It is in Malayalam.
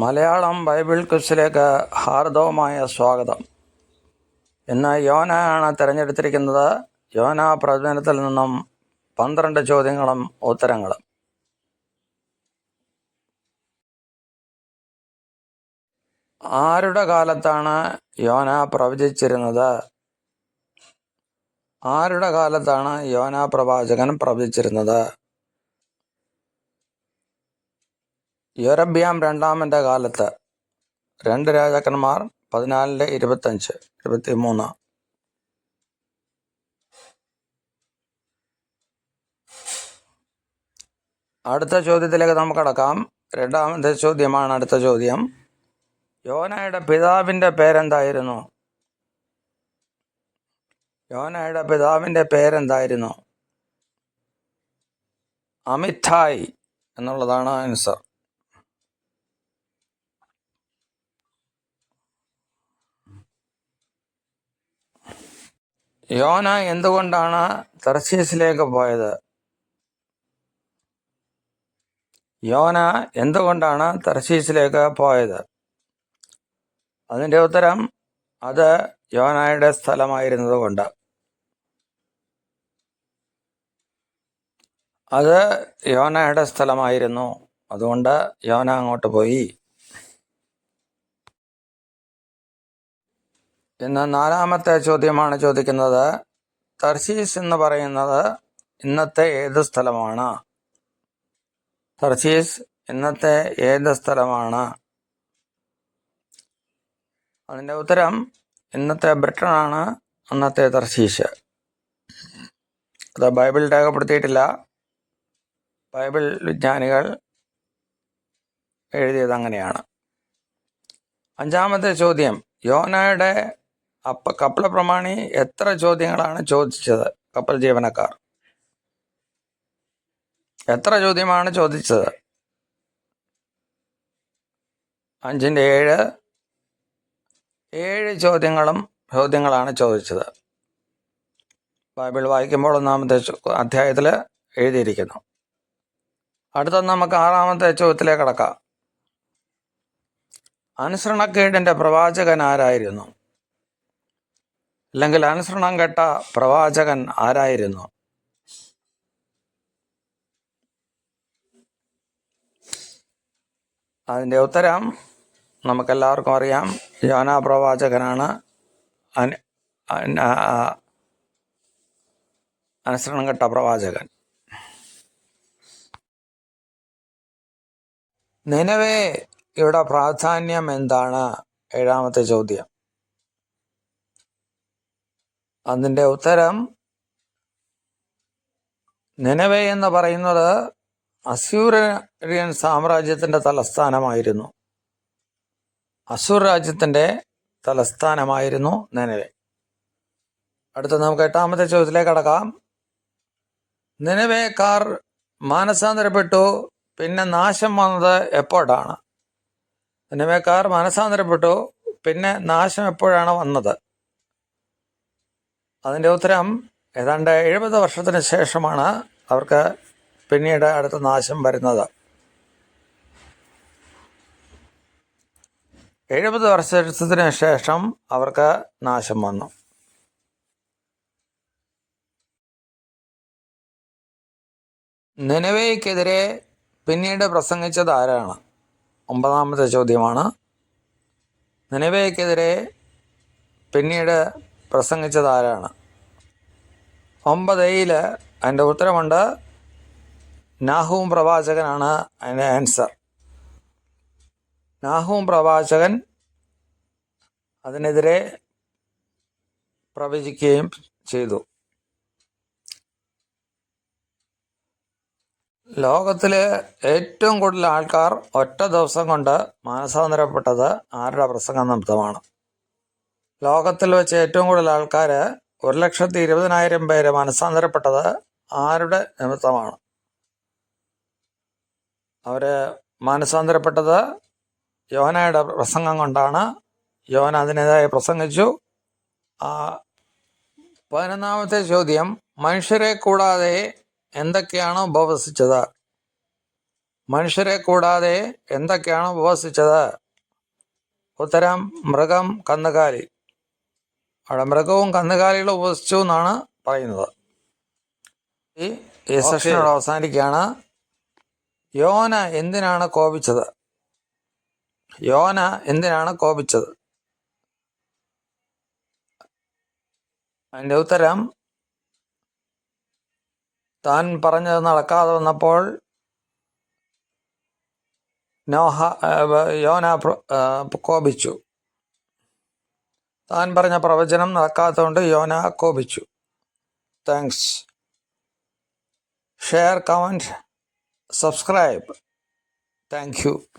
മലയാളം ബൈബിൾ ക്വിസിലേക്ക് ഹാർദവമായ സ്വാഗതം. ഇന്ന് യോനയാണ് തിരഞ്ഞെടുത്തിരിക്കുന്നത്. യോന പ്രവചനത്തിൽ നിന്നും പന്ത്രണ്ട് ചോദ്യങ്ങളും ഉത്തരങ്ങളും. ആരുടെ കാലത്താണ് യോന പ്രവചിച്ചിരുന്നത്? ആരുടെ കാലത്താണ് യോന പ്രവാചകൻ പ്രവചിച്ചിരുന്നത്? യൊരബ്യാം രണ്ടാമന്റെ കാലത്ത് രണ്ട് രാജാക്കന്മാർ പതിനാലിന്റെ ഇരുപത്തഞ്ച് ഇരുപത്തി മൂന്ന് അടുത്ത ചോദ്യത്തിലേക്ക് നമുക്ക് കടക്കാം. രണ്ടാമത്തെ ചോദ്യമാണ് അടുത്ത ചോദ്യം. യോനയുടെ പിതാവിന്റെ പേരെന്തായിരുന്നു? യോനയുടെ പിതാവിന്റെ പേരെന്തായിരുന്നു? അമിത്തായ് എന്നുള്ളതാണ് ആൻസർ. യോന എന്തുകൊണ്ടാണ് തർശീസിലേക്ക് പോയത്? യോന എന്തുകൊണ്ടാണ് തർശീസിലേക്ക് പോയത്? അതിന്റെ ഉത്തരം അത് യോനായുടെ സ്ഥലമായിരുന്നത് കൊണ്ട് അത് യോനയുടെ സ്ഥലമായിരുന്നു. അതുകൊണ്ട് യോന അങ്ങോട്ട് പോയി. ഇന്ന് നാലാമത്തെ ചോദ്യമാണ് ചോദിക്കുന്നത്. തർശീസ് എന്ന് പറയുന്നത് ഇന്നത്തെ ഏത് സ്ഥലമാണ്? തർശീസ് ഇന്നത്തെ ഏത് സ്ഥലമാണ്? അതിന്റെ ഉത്തരം ഇന്നത്തെ ബ്രിട്ടനാണ് അന്നത്തെ തർശീഷ് അത് ബൈബിൾ രേഖപ്പെടുത്തിയിട്ടില്ല. ബൈബിൾ വിജ്ഞാനികൾ എഴുതിയത് അങ്ങനെയാണ്. അഞ്ചാമത്തെ ചോദ്യം. യോനയുടെ അപ്പ കപ്പൽ പ്രമാണി എത്ര ചോദ്യങ്ങളാണ് ചോദിച്ചത്? കപ്പൽ ജീവനക്കാർ. എത്ര ചോദ്യമാണ് ചോദിച്ചത്? അഞ്ചിന്റെ ഏഴ്. ഏഴ് ചോദ്യങ്ങളും ചോദ്യങ്ങളാണ് ചോദിച്ചത്. ബൈബിൾ വായിക്കുമ്പോൾ ഒന്നാമത്തെ അധ്യായത്തിൽ എഴുതിയിരിക്കുന്നു. അടുത്ത നമുക്ക് ആറാമത്തെ ചോദ്യത്തിലേക്ക് കടക്കാം. അനുസരണക്കേടിന്റെ പ്രവാചകൻ ആരായിരുന്നു? അല്ലെങ്കിൽ അനുസരണം കേട്ട പ്രവാചകൻ ആരായിരുന്നു? അതിന്റെ ഉത്തരം നമുക്കെല്ലാവർക്കും അറിയാം. യോന പ്രവാചകനാണ്. അനുസരണം കെട്ട പ്രവാചകൻ. നിലവേ ഇവിടെ പ്രാധാന്യം എന്താണ്? ഏഴാമത്തെ ചോദ്യം. അതിന്റെ ഉത്തരം നെനവെ എന്ന് പറയുന്നത് അസ്യൂറിയൻ സാമ്രാജ്യത്തിന്റെ തലസ്ഥാനമായിരുന്നു. അസൂർ രാജ്യത്തിന്റെ തലസ്ഥാനമായിരുന്നു നിലവെ അടുത്ത നമുക്ക് എട്ടാമത്തെ ചോദ്യത്തിലേക്ക് കടക്കാം. നിലവേക്കാർ മാനസാന്തരപ്പെട്ടു പിന്നെ നാശം വന്നത് എപ്പോഴാണ്? നിലവേക്കാർ മാനസാന്തരപ്പെട്ടു പിന്നെ നാശം എപ്പോഴാണ് വന്നത്? അതിന്റെ ഉത്തരം ഏതാണ്ട് എഴുപത് വർഷത്തിന് ശേഷമാണ് അവർക്ക് പിന്നീട് അടുത്ത നാശം വരുന്നത്. എഴുപത് വർഷത്തിന് ശേഷം അവർക്ക് നാശം വന്നു. നിലവേക്കെതിരെ പിന്നീട് പ്രസംഗിച്ചത് ആരാണ്? ഒമ്പതാമത്തെ ചോദ്യമാണ്. നിലവേക്കെതിരെ പിന്നീട് പ്രസംഗിച്ചത് ആരാണ് ഒമ്പത് എയിൽ അതിന്റെ ഉത്തരമുണ്ട് നാഹൂം പ്രവാചകനാണ് അതിന്റെ ആൻസർ നാഹൂം പ്രവാചകൻ അതിനെതിരെ പ്രവചിക്കുകയും ചെയ്തു. ലോകത്തിലെ ഏറ്റവും കൂടുതൽ ആൾക്കാർ ഒറ്റ ദിവസം കൊണ്ട് മാനസാന്തരപ്പെട്ടത് ആരുടെ പ്രസംഗം നിമിത്തമാണ് ലോകത്തിൽ വെച്ച് ഏറ്റവും കൂടുതൽ ആൾക്കാർ ഒരു ലക്ഷത്തി ഇരുപതിനായിരം പേര് മനസ്സാന്തരപ്പെട്ടത് ആരുടെ നിമിത്തമാണ്? അവർ മനസ്സാന്തരപ്പെട്ടത് യോനയുടെ പ്രസംഗം കൊണ്ടാണ്. യോന അതിനെതിരായി പ്രസംഗിച്ചു. പതിനൊന്നാമത്തെ ചോദ്യം മനുഷ്യരെ കൂടാതെ എന്തൊക്കെയാണ് ഉപവസിച്ചത്? മനുഷ്യരെ കൂടാതെ എന്തൊക്കെയാണ് ഉപവസിച്ചത്? ഉത്തരം മൃഗം കന്നുകാലി. അവിടെ മൃഗവും കന്നുകാലികളും ഉപസിച്ചു എന്നാണ് പറയുന്നത്. ഈ സെഷനോട് അവസാനിക്കുകയാണ്. യോന എന്തിനാണ് കോപിച്ചത്? യോന എന്തിനാണ് കോപിച്ചത്? അതിന്റെ ഉത്തരം താൻ പറഞ്ഞത് നടക്കാതെ വന്നപ്പോൾ നോഹ യോന കോപിച്ചു. താൻ പറഞ്ഞ പ്രവചനം നടക്കാത്തതുകൊണ്ട് യോന കോപിച്ചു. Thanks. Share comment subscribe. Thank you.